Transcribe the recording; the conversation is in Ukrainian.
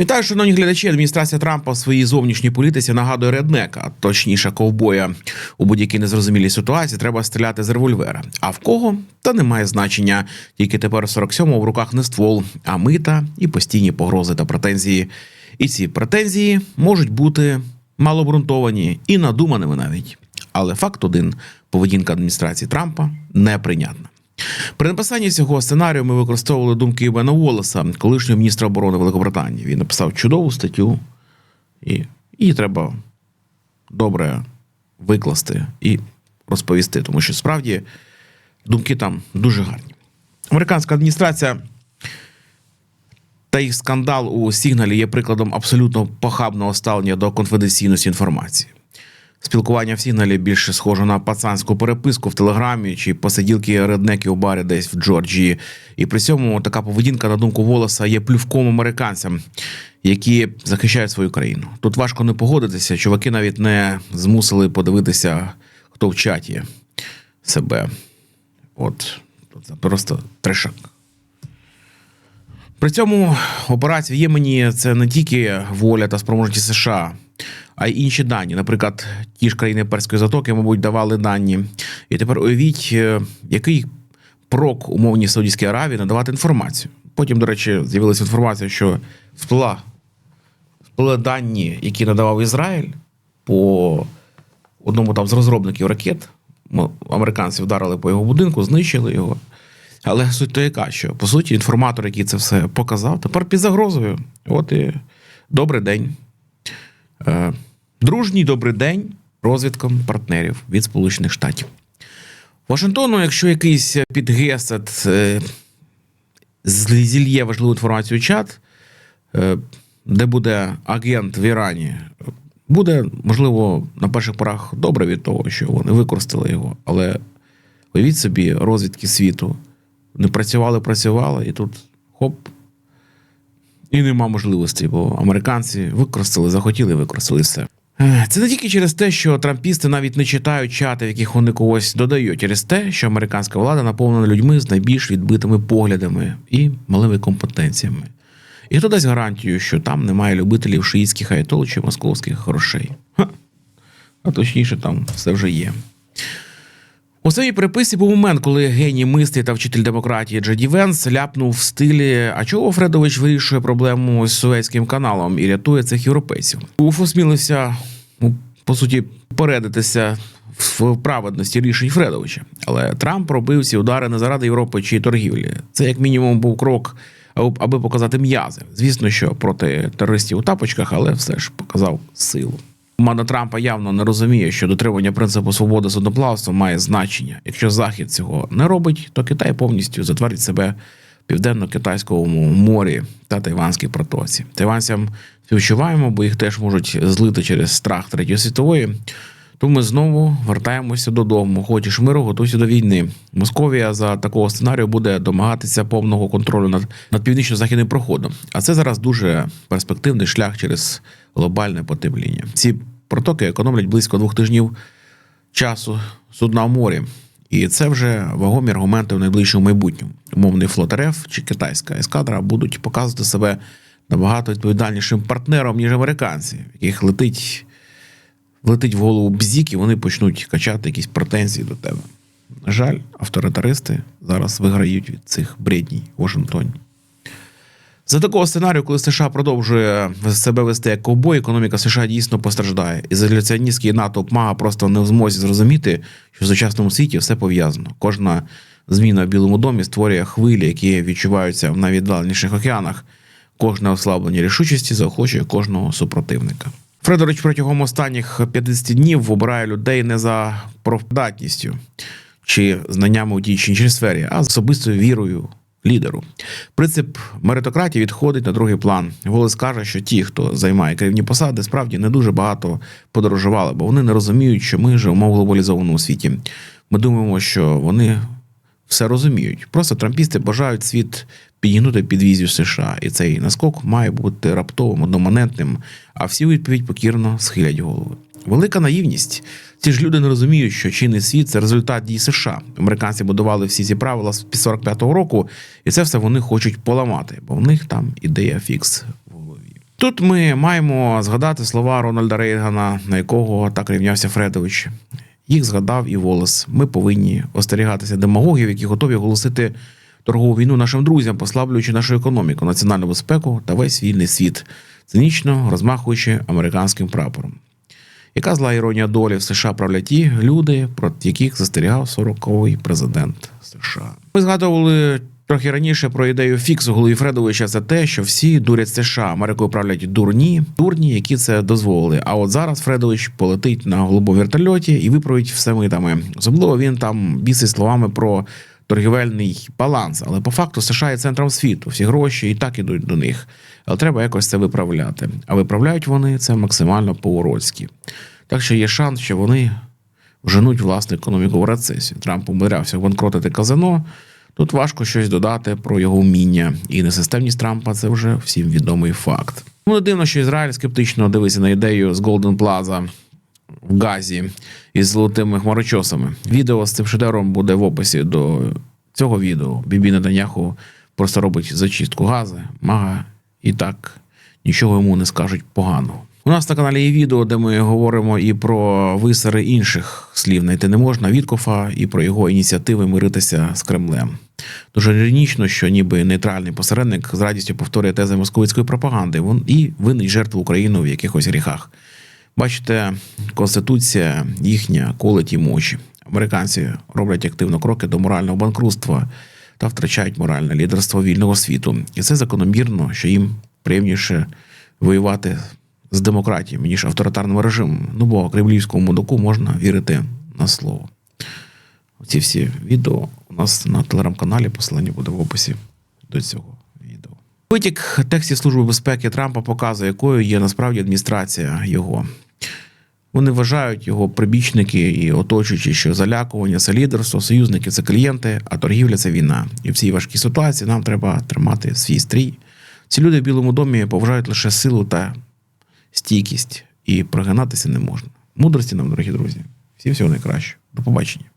Вітаю, шановні глядачі. Адміністрація Трампа в своїй зовнішній політиці нагадує реднека, точніше ковбоя. У будь-якій незрозумілій ситуації треба стріляти з револьвера. А в кого? Та немає значення. Тільки тепер 47-го в руках не ствол, а мита і постійні погрози та претензії. І ці претензії можуть бути малообґрунтовані і надуманими навіть. Але факт один: поведінка адміністрації Трампа неприйнятна. При написанні цього сценарію ми використовували думки Бена Уоллеса, колишнього міністра оборони Великобританії. Він написав чудову статтю, і її треба добре викласти і розповісти, тому що справді думки там дуже гарні. Американська адміністрація та їх скандал у Сігналі є прикладом абсолютно похабного ставлення до конфіденційності інформації. Спілкування в Сігналі більше схоже на пацанську переписку в телеграмі чи посиділки реднеків у барі десь в Джорджії. І при цьому така поведінка, на думку Волоса, є плювком американцям, які захищають свою країну. Тут важко не погодитися. Чуваки навіть не змусили подивитися, хто в чаті себе. От це просто трешак. При цьому операція в Ємені це не тільки воля та спроможність США, а й інші дані. Наприклад, ті ж країни Перської затоки, мабуть, давали дані. І тепер уявіть, е, який прок умовній Саудівській Аравії надавати інформацію. Потім, до речі, з'явилася інформація, що вплила, вплили дані, які надавав Ізраїль по одному там з розробників ракет. Американці вдарили по його будинку, знищили його. Але суть то яка, що по суті інформатор, який це все показав, тепер під загрозою. От і добрий день. Е, Дружній добрий день розвідкам партнерів від Сполучених Штатів. Вашингтону, якщо якийсь підгесет зільє важливу інформацію в чат, е, де буде агент в Ірані, буде, можливо, на перших порах добре від того, що вони використали його. Але уявіть собі, розвідки світу не працювали, працювали, і тут хоп. І нема можливості, бо американці використали, захотіли, використали все. Це не тільки через те, що трампісти навіть не читають чати, в яких вони когось додають, через те, що американська влада наповнена людьми з найбільш відбитими поглядами і малими компетенціями. І хто дасть гарантію, що там немає любителів шиїтських айтол чи московських грошей. Ха. А точніше, там все вже є. У своїй переписці був момент, коли геній мислі та вчитель демократії Джеді Венс ляпнув в стилі: А чого Фредович вирішує проблему з Суецьким каналом і рятує цих європейців? Уф осмілився, ну, по суті, попередитися в праведності рішень Фредовича. Але Трамп робив ці удари не заради Європи чи торгівлі. Це як мінімум був крок, аби показати м'язи. Звісно, що проти терористів у тапочках, але все ж показав силу. Команда Трампа явно не розуміє, що дотримання принципу свободи судноплавства має значення. Якщо Захід цього не робить, то Китай повністю затвердить себе в південно-китайському морі та Тайванській протоці. Тайванцям співчуваємо, бо їх теж можуть злити через страх третьої світової. Тому ми знову вертаємося додому. Хочеш миру, готуйся до війни. Московія за такого сценарію буде домагатися повного контролю над, над північно-західним проходом. А це зараз дуже перспективний шлях через глобальне потепління. Ці протоки економлять близько двох тижнів часу судна в морі. І це вже вагомі аргументи в найближчому майбутньому. Умовний флот РФ чи китайська ескадра будуть показувати себе набагато відповідальнішим партнером, ніж американці, яких летить влетить в голову бзік, і вони почнуть качати якісь претензії до тебе. На жаль, авторитаристи зараз виграють від цих бредній Вашингтоні. За такого сценарію, коли США продовжує себе вести як ковбой, економіка США дійсно постраждає. Ізоляціоністський натовп мага просто не в змозі зрозуміти, що в сучасному світі все пов'язано. Кожна зміна в Білому домі створює хвилі, які відчуваються в найвіддаленіших океанах. Кожне ослаблення рішучості заохочує кожного супротивника. Фредорич протягом останніх 50 днів обирає людей не за профдатністю чи знаннями у тій чи іншій сфері, а особистою вірою лідеру. Принцип меритократії відходить на другий план. Голос каже, що ті, хто займає керівні посади, справді не дуже багато подорожували, бо вони не розуміють, що ми живемо в глобалізованому світі. Ми думаємо, що вони все розуміють. Просто трампісти бажають світ підігнути під візію США, і цей наскок має бути раптовим, одномоментним, а всі у відповідь покірно схилять голови. Велика наївність. Ці ж люди не розуміють, що чинний світ це результат дій США. Американці будували всі ці правила з 45-го року, і це все вони хочуть поламати, бо в них там ідея фікс в голові. Тут ми маємо згадати слова Рональда Рейгана, на якого так рівнявся Фредович. Їх згадав і Волес. Ми повинні остерігатися демагогів, які готові оголосити торгову війну нашим друзям, послаблюючи нашу економіку, національну безпеку та весь вільний світ, цинічно розмахуючи американським прапором. Яка зла іронія долі в США правлять ті люди, проти яких застерігав 40-й президент США? Ми згадували трохи раніше про ідею фіксу голові Фредовича це те, що всі дурять США. Америкою правлять дурні, дурні, які це дозволили. А от зараз Фредович полетить на голубому вертольоті і виправить все митами. Особливо він там бісить словами про торгівельний баланс. Але по факту США є центром світу. Всі гроші і так ідуть до них. Але треба якось це виправляти. А виправляють вони це максимально по-уродськи. Так що є шанс, що вони вженуть власну економіку в рецесію. Трамп умудрявся банкротити казино. Тут важко щось додати про його вміння. І несистемність Трампа це вже всім відомий факт. Ну, не дивно, що Ізраїль скептично дивиться на ідею з Golden Plaza в Газі із золотими хмарочосами. Відео з цим шедевром буде в описі до цього відео. Бібі Неданяху просто робить зачистку гази, мага і так нічого йому не скажуть поганого. У нас на каналі є відео, де ми говоримо і про висари інших слів знайти не можна Віткофа, і про його ініціативи миритися з Кремлем. Дуже іронічно, що ніби нейтральний посередник з радістю повторює тези московицької пропаганди Вон- і винить жертву України в якихось гріхах. Бачите, конституція їхня колить їм очі. Американці роблять активно кроки до морального банкрутства та втрачають моральне лідерство вільного світу. І це закономірно, що їм приємніше воювати з демократіями, ніж авторитарним режимом. Ну бо кремлівському мудаку можна вірити на слово. Ці всі відео у нас на телеграм-каналі, посилання буде в описі до цього. Витік текстів Служби безпеки Трампа показує, якою є насправді адміністрація його. Вони вважають його прибічники і оточуючи, що залякування це лідерство, союзники це клієнти, а торгівля це війна. І в цій важкій ситуації нам треба тримати свій стрій. Ці люди в Білому домі поважають лише силу та стійкість, і прогинатися не можна. Мудрості нам, дорогі друзі. Всім всього найкращого. До побачення.